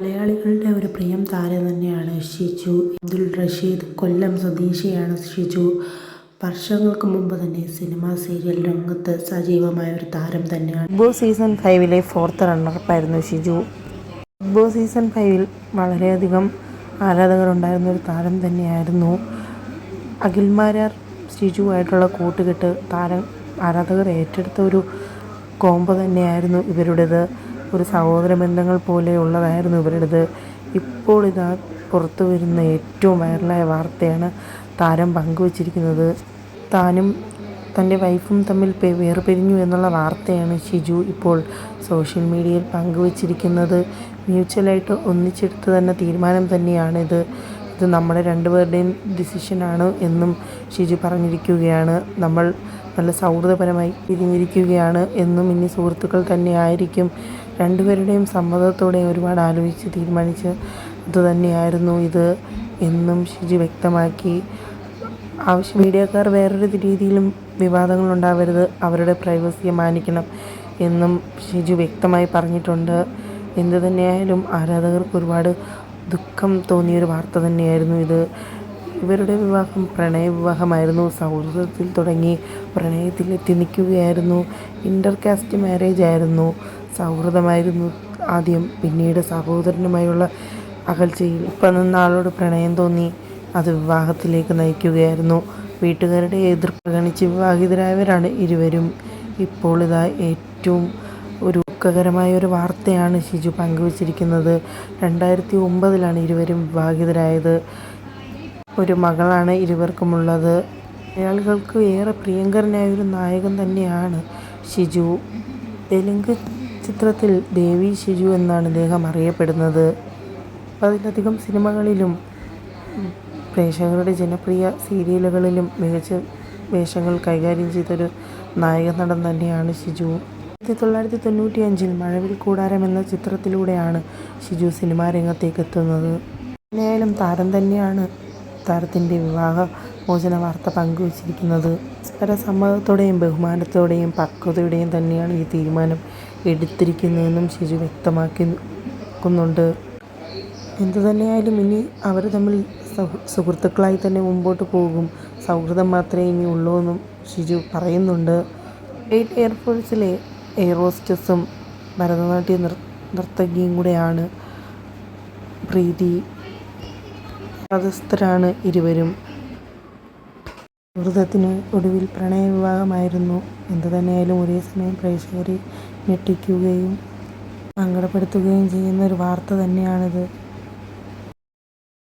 മലയാളികളുടെ ഒരു പ്രിയം താരം തന്നെയാണ് ഷിജു. അബ്ദുൾ റഷീദ് കൊല്ലം സ്വദേശിയാണ് ഷിജു. വർഷങ്ങൾക്ക് മുമ്പ് തന്നെ സിനിമാ സീരിയൽ രംഗത്ത് സജീവമായ ഒരു താരം തന്നെയാണ്. ബിഗ് ബോസ് സീസൺ ഫൈവിലെ ഫോർത്ത് റണ്ണറപ്പായിരുന്നു ഷിജു. ബിഗ് ബോസ് സീസൺ ഫൈവിൽ വളരെയധികം ആരാധകരുണ്ടായിരുന്ന ഒരു താരം തന്നെയായിരുന്നു. അഖിൽമാരാർ ഷിജുവായിട്ടുള്ള കൂട്ടുകെട്ട് താരം ആരാധകർ ഏറ്റെടുത്ത ഒരു കോംബോ തന്നെയായിരുന്നു ഇവരുടേത്. ഒരു സഹോദര ബന്ധങ്ങൾ പോലെയുള്ളതായിരുന്നു ഇവരുടേത്. ഇപ്പോൾ ഇതാ പുറത്തു വരുന്ന ഏറ്റവും വൈറലായ വാർത്തയാണ് താരം പങ്കുവച്ചിരിക്കുന്നത്. താനും തന്റെ വൈഫും തമ്മിൽ വേർപിരിഞ്ഞു എന്നുള്ള വാർത്തയാണ് ഷിജു ഇപ്പോൾ സോഷ്യൽ മീഡിയയിൽ പങ്കുവച്ചിരിക്കുന്നത്. മ്യൂച്വലായിട്ട് ഒന്നിച്ചെടുത്ത് തന്നെ തീരുമാനം തന്നെയാണിത് ഇത് നമ്മുടെ രണ്ടുപേരുടെയും ഡിസിഷനാണ് എന്നും ഷിജു പറഞ്ഞിരിക്കുകയാണ്. നമ്മൾ നല്ല സൗഹൃദപരമായി പിരിഞ്ഞിരിക്കുകയാണ് എന്നും ഇനി സുഹൃത്തുക്കൾ തന്നെയായിരിക്കും. രണ്ടുപേരുടെയും സമ്മതത്തോടെ ഒരുപാട് ആലോചിച്ച് തീരുമാനിച്ച് ഇതുതന്നെയായിരുന്നു ഇത് എന്നും ഷിജു വ്യക്തമാക്കി. ആവശ്യം മീഡിയക്കാർ വേറൊരു രീതിയിലും വിവാദങ്ങൾ ഉണ്ടാവരുത്. അവരുടെ പ്രൈവസിയെ മാനിക്കണം എന്നും ഷിജു വ്യക്തമായി പറഞ്ഞിട്ടുണ്ട്. എന്തു തന്നെയായാലും ആരാധകർക്ക് ഒരുപാട് ദുഃഖം തോന്നിയൊരു വാർത്ത തന്നെയായിരുന്നു ഇത്. ഇവരുടെ വിവാഹം പ്രണയ വിവാഹമായിരുന്നു. സൗഹൃദത്തിൽ തുടങ്ങി പ്രണയത്തിൽ എത്തി നിൽക്കുകയായിരുന്നു. ഇന്റർ കാസ്റ്റ് മാരേജ് ആയിരുന്നു. സൗഹൃദമായിരുന്നു ആദ്യം. പിന്നീട് സഹോദരനുമായുള്ള അകൽച്ചയിൽ ഇപ്പം നിന്ന ആളോട് പ്രണയം തോന്നി. അത് വിവാഹത്തിലേക്ക് നയിക്കുകയായിരുന്നു. വീട്ടുകാരുടെ എതിർപ്പ് ഗണിച്ച് വിവാഹിതരായവരാണ് ഇരുവരും. ഇപ്പോൾ ഇതാ ഏറ്റവും ഒരു ദുഃഖകരമായ ഒരു വാർത്തയാണ് ഷിജു പങ്കുവച്ചിരിക്കുന്നത്. രണ്ടായിരത്തി ഒമ്പതിലാണ് ഇരുവരും വിവാഹിതരായത്. ഒരു മകളാണ് ഇരുവർക്കുമുള്ളത്. മലയാളികൾക്ക് ഏറെ പ്രിയങ്കരനായ ഒരു നായകൻ തന്നെയാണ് ഷിജു. തെലുങ്ക് ചിത്രത്തിൽ ദേവി ഷിജു എന്നാണ് ഇദ്ദേഹം അറിയപ്പെടുന്നത്. അതിലധികം സിനിമകളിലും പ്രേക്ഷകരുടെ ജനപ്രിയ സീരിയലുകളിലും മികച്ച വേഷങ്ങൾ കൈകാര്യം ചെയ്തൊരു നായക നടൻ തന്നെയാണ് ഷിജു. ആയിരത്തി തൊള്ളായിരത്തി തൊണ്ണൂറ്റി അഞ്ചിൽ മഴവിൽ കൂടാരം എന്ന ചിത്രത്തിലൂടെയാണ് ഷിജു സിനിമാ രംഗത്തേക്ക് എത്തുന്നത്. എന്തായാലും താരം തന്നെയാണ് താരത്തിന്റെ വിവാഹ മോചന വാർത്ത പങ്കുവച്ചിരിക്കുന്നത് പരസ്പര സമ്മതത്തോടെയും ബഹുമാനത്തോടെയും പക്വതയോടെയും തന്നെയാണ് ഈ തീരുമാനം എടുത്തിരിക്കുന്നതെന്നും ഷിജു വ്യക്തമാക്കുന്നുണ്ട് എന്തു തന്നെയായാലും ഇനി അവർ തമ്മിൽ സുഹൃത്തുക്കളായി തന്നെ മുമ്പോട്ട് പോകും. സൗഹൃദം മാത്രമേ ഇനി ഉള്ളൂ എന്നും ഷിജു പറയുന്നുണ്ട്. എയർഫോഴ്സിലെ എയർ ഹോസ്റ്റസും ഭരതനാട്യ നൃ നർത്തകിയും കൂടെയാണ് പ്രീതി മതസ്ഥരാണ് ഇരുവരും സൗഹൃദത്തിന് ഒടുവിൽ പ്രണയവിവാഹമായിരുന്നു. എന്തു തന്നെയായാലും ഒരേ സമയം പ്രേക്ഷകരെ ഞെട്ടിക്കുകയും സങ്കടപ്പെടുത്തുകയും ചെയ്യുന്ന ഒരു വാർത്ത തന്നെയാണിത്.